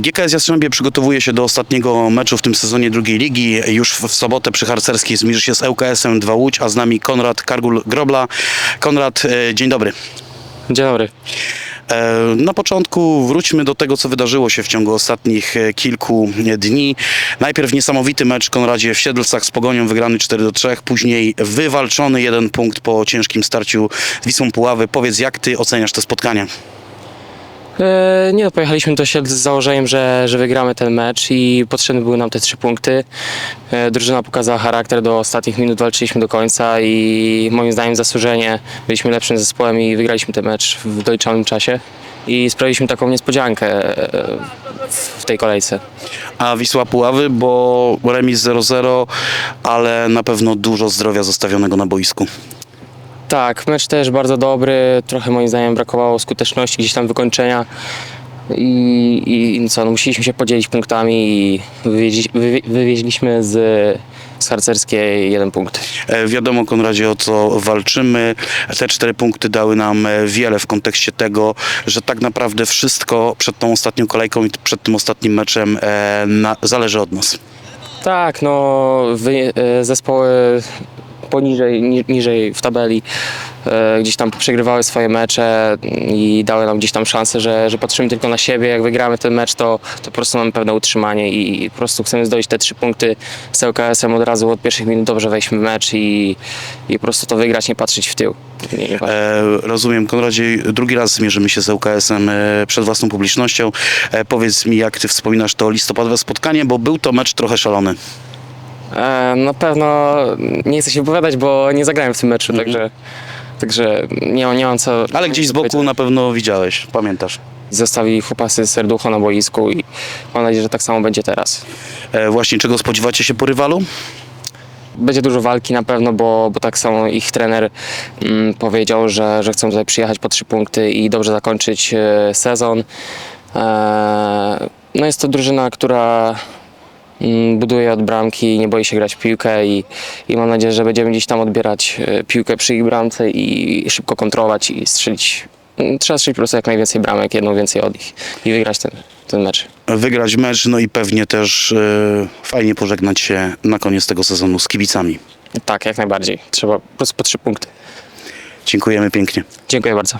GKS Jastrzębie przygotowuje się do ostatniego meczu w tym sezonie drugiej ligi. Już w sobotę przy Harcerskiej zmierzy się z ŁKS-em 2 Łódź, a z nami Konrad Kargul-Grobla. Konrad, e, dzień dobry. Dzień dobry. E, Na początku wróćmy do tego, co wydarzyło się w ciągu ostatnich e, kilku dni. Najpierw niesamowity mecz Konradzie w Siedlcach z Pogonią wygrany 4 do 3, później wywalczony jeden punkt po ciężkim starciu z Wisłą Puławy. Powiedz, jak ty oceniasz te spotkanie? E, nie no, pojechaliśmy do Siedl z założeniem, że, że wygramy ten mecz i potrzebne były nam te trzy punkty. E, drużyna pokazała charakter, do ostatnich minut walczyliśmy do końca i moim zdaniem zasłużenie byliśmy lepszym zespołem i wygraliśmy ten mecz w doliczonym czasie. I sprawiliśmy taką niespodziankę e, w tej kolejce. A Wisła Puławy, bo remis 0-0, ale na pewno dużo zdrowia zostawionego na boisku. Tak, mecz też bardzo dobry. Trochę moim zdaniem brakowało skuteczności, gdzieś tam wykończenia. I, i co, no musieliśmy się podzielić punktami i wywieźli, wywie, wywieźliśmy z, z harcerskiej jeden punkt. E, Wiadomo, Konradzie, o co walczymy. Te cztery punkty dały nam e, wiele w kontekście tego, że tak naprawdę wszystko przed tą ostatnią kolejką i przed tym ostatnim meczem e, na, zależy od nas. Tak, no wy, e, zespoły poniżej, ni, niżej w tabeli e, gdzieś tam przegrywały swoje mecze i dały nam gdzieś tam szansę, że, że patrzymy tylko na siebie. Jak wygramy ten mecz, to, to po prostu mamy pewne utrzymanie i po prostu chcemy zdobyć te trzy punkty z LKS-em od razu od pierwszych minut dobrze wejść w mecz i, i po prostu to wygrać, nie patrzeć w tył. Nie, nie. E, rozumiem, Konradzie, drugi raz zmierzymy się z ŁKS-em e, przed własną publicznością. E, powiedz mi, jak ty wspominasz to listopadowe spotkanie, bo był to mecz trochę szalony. E, na pewno nie chcę się wypowiadać, bo nie zagrałem w tym meczu, także, także nie, mam- nie mam co... Ale gdzieś z boku na pewno widziałeś, pamiętasz. Zostawili chłopacy serducho na boisku i mam nadzieję, że tak samo będzie teraz. E, właśnie, czego spodziewacie się po rywalu? Będzie dużo walki na pewno, bo, bo tak samo ich trener mm, powiedział, że, że chcą tutaj przyjechać po trzy punkty i dobrze zakończyć e, sezon. E, no jest to drużyna, która buduje od bramki, nie boi się grać w piłkę i, i mam nadzieję, że będziemy gdzieś tam odbierać e, piłkę przy ich bramce i szybko kontrolować i strzelić. mm, Trzeba strzelić po prostu jak najwięcej bramek, jedną więcej od ich i wygrać ten, ten mecz. Wygrać mecz, no i pewnie też e, fajnie pożegnać się na koniec tego sezonu z kibicami. Tak, jak najbardziej. Trzeba po prostu po trzy punkty. Dziękujemy pięknie. Dziękuję bardzo.